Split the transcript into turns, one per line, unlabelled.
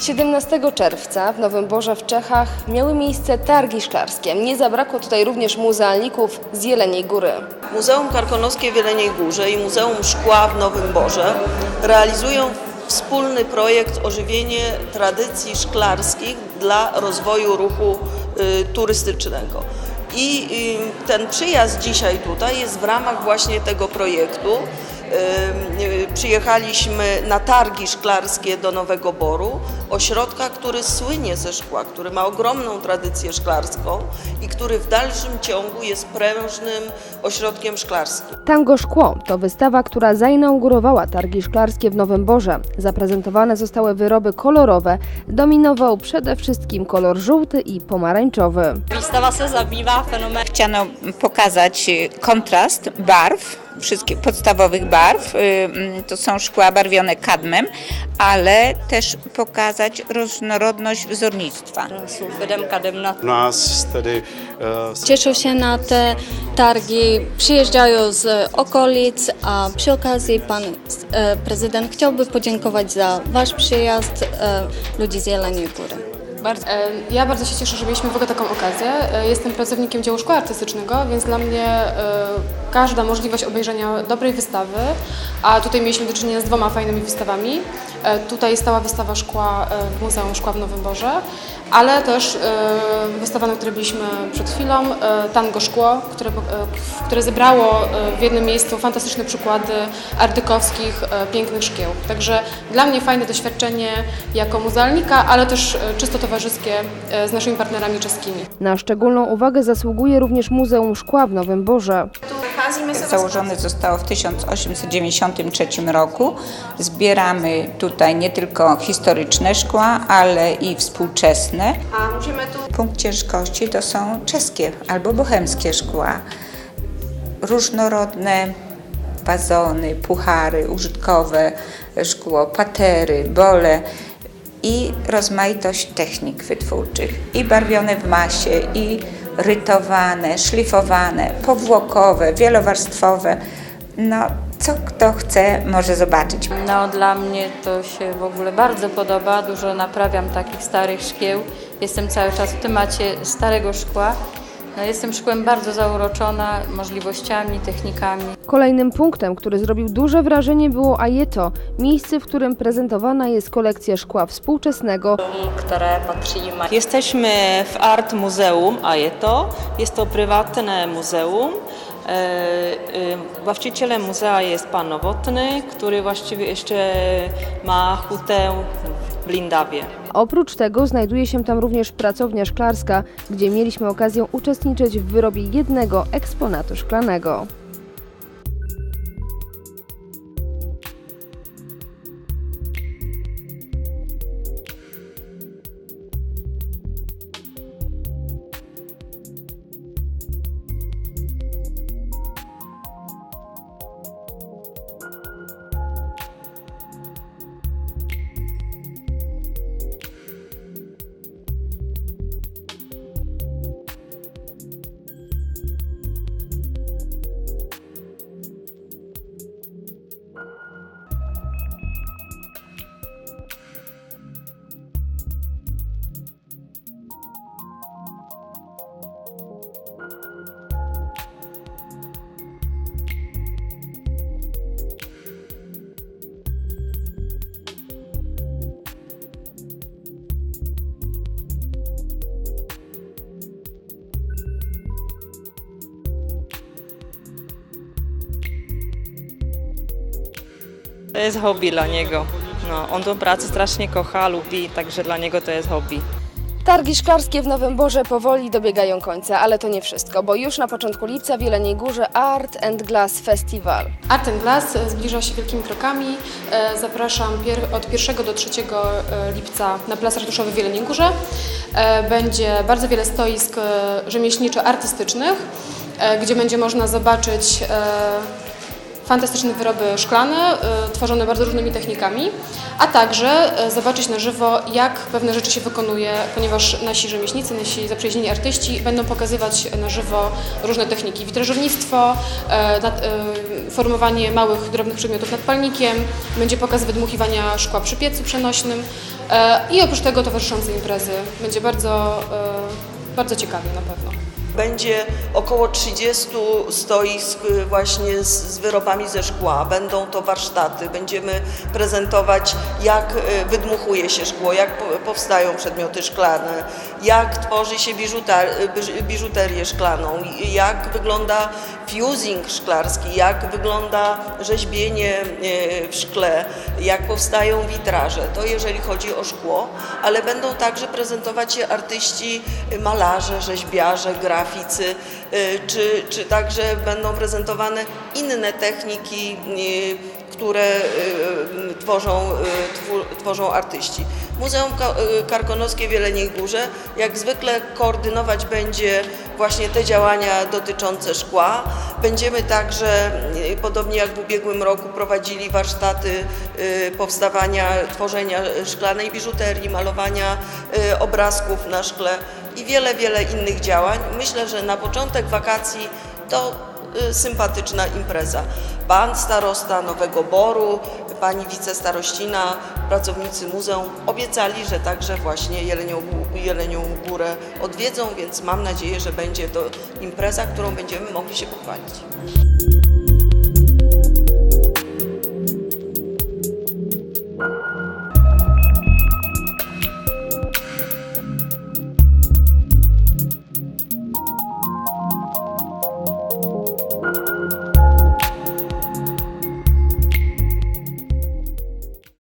Siedemnastego czerwca w Nowym Borze w Czechach miały miejsce targi szklarskie. Nie zabrakło tutaj również muzealników z Jeleniej Góry.
Muzeum Karkonoskie w Jeleniej Górze i Muzeum Szkła w Nowym Borze realizują wspólny projekt ożywienie tradycji szklarskich dla rozwoju ruchu y, turystycznego. I y, ten przyjazd dzisiaj tutaj jest w ramach właśnie tego projektu. Y, Przyjechaliśmy na targi szklarskie do Nowego Boru, ośrodka, który słynie ze szkła, który ma ogromną tradycję szklarską i który w dalszym ciągu jest prężnym ośrodkiem szklarskim.
Tango Szkło to wystawa, która zainaugurowała targi szklarskie w Nowym Borze. Zaprezentowane zostały wyroby kolorowe. Dominował przede wszystkim kolor żółty i pomarańczowy.
Výstava se zabývá fenoménem
Chciano pokazać y, kontrast barw, wszystkich podstawowych barw. y, mm, To są szkła barwione kadmem, ale też pokazać różnorodność wzornictwa.
eh,
Cieszą się na te targi, przyjeżdżają z okolic, a przy okazji pan e, prezydent chciałby podziękować za wasz przyjazd e, ludzi z Jeleniej Góry.
Bardzo, e, ja bardzo się cieszę, że mieliśmy w ogóle taką okazję. E, Jestem pracownikiem działu szkoły artystycznego, więc dla mnie e, każda możliwość obejrzenia dobrej wystawy, a tutaj mieliśmy do czynienia z dwoma fajnymi wystawami. Tutaj stała wystawa szkła w Muzeum Szkła w Nowym Borze, ale też wystawa, na której byliśmy przed chwilą, Tango Szkło, które, które zebrało w jednym miejscu fantastyczne przykłady ardykowskich, pięknych szkieł. Także dla mnie fajne doświadczenie jako muzealnika, ale też czysto towarzyskie e, z naszymi partnerami czeskimi.
Na szczególną uwagę zasługuje również Muzeum Szkła w Nowym Borze.
Założone zostało w 1893 roku. Zbieramy tutaj nie tylko historyczne szkła, ale i współczesne. Punkt ciężkości to są czeskie albo bohemskie szkła. Różnorodne wazony, puchary użytkowe, szkło, patery, bole i rozmaitość technik wytwórczych. I barwione w masie, i rytowane, szlifowane, powłokowe, wielowarstwowe. No, co kto chce, może zobaczyć.
No dla mnie to się w ogóle bardzo podoba, dużo naprawiam takich starych szkieł. Jestem cały czas w temacie starego szkła. No, jestem szkłem bardzo zauroczona możliwościami, technikami.
Kolejnym punktem, który zrobił duże wrażenie było Ajeto, miejsce, w którym prezentowana jest kolekcja szkła współczesnego,
patří mají
Jesteśmy w Art Muzeum Ajeto. Jest to prywatne muzeum. E, e, Właścicielem muzea jest pan Nowotny, który właściwie jeszcze ma hutę w
Oprócz tego znajduje się tam również pracownia szklarska, gdzie mieliśmy okazję uczestniczyć w wyrobie jednego eksponatu szklanego.
To jest hobby dla niego. No, on tą pracę strasznie kocha, lubi, także dla niego to jest hobby.
Targi szklarskie w Nowym Borze powoli dobiegają końca, ale to nie wszystko, bo już na początku lipca w Jeleniej Górze Art and Glass Festival.
Art and Glass zbliża się wielkimi krokami. E, Zapraszam od 1 do 3 e, lipca na Plac Ratuszowy w Jeleniej Górze. E, Będzie bardzo wiele stoisk rzemieślniczo-artystycznych, gdzie będzie można zobaczyć fantastyczne wyroby szklane, y, tworzone bardzo różnymi technikami, a także y, zobaczyć na żywo, jak pewne rzeczy się wykonuje, ponieważ nasi rzemieślnicy, nasi zaprzyjaźnieni artyści będą pokazywać na żywo różne techniki. Witrażownictwo, y, formowanie małych, drobnych przedmiotów nad palnikiem, będzie pokaz wydmuchiwania szkła przy piecu przenośnym i oprócz tego towarzyszące imprezy. Będzie bardzo, bardzo ciekawie na pewno.
Będzie około 30 stoisk y, właśnie z, wyrobami ze szkła. Będą to warsztaty. Będziemy prezentować, jak y, wydmuchuje się szkło, jak po- powstają przedmioty szklane, jak tworzy się y, biż- biżuterię szklaną, jak wygląda fusing szklarski, jak wygląda rzeźbienie w szkle, jak powstają witraże. To jeżeli chodzi o szkło, ale będą także prezentować się artyści, malarze, rzeźbiarze, graficy, y, czy, czy także będą prezentowane inne techniki, y, które y, tworzą, tworzą artyści. Muzeum Ka- Karkonoskie w Jeleniej Górze jak zwykle koordynować będzie właśnie te działania dotyczące szkła. Będziemy także, podobnie jak w ubiegłym roku, prowadzili warsztaty powstawania, tworzenia szklanej biżuterii, malowania obrazków na szkle i wiele, wiele innych działań. Myślę, że na początek wakacji to y, sympatyczna impreza. Pan starosta Nowego Boru, pani wicestarościna, pracownicy muzeum obiecali, że także właśnie Jelenią, Jelenią Górę odwiedzą, więc mam nadzieję, że będzie to impreza, którą będziemy mogli się pochwalić.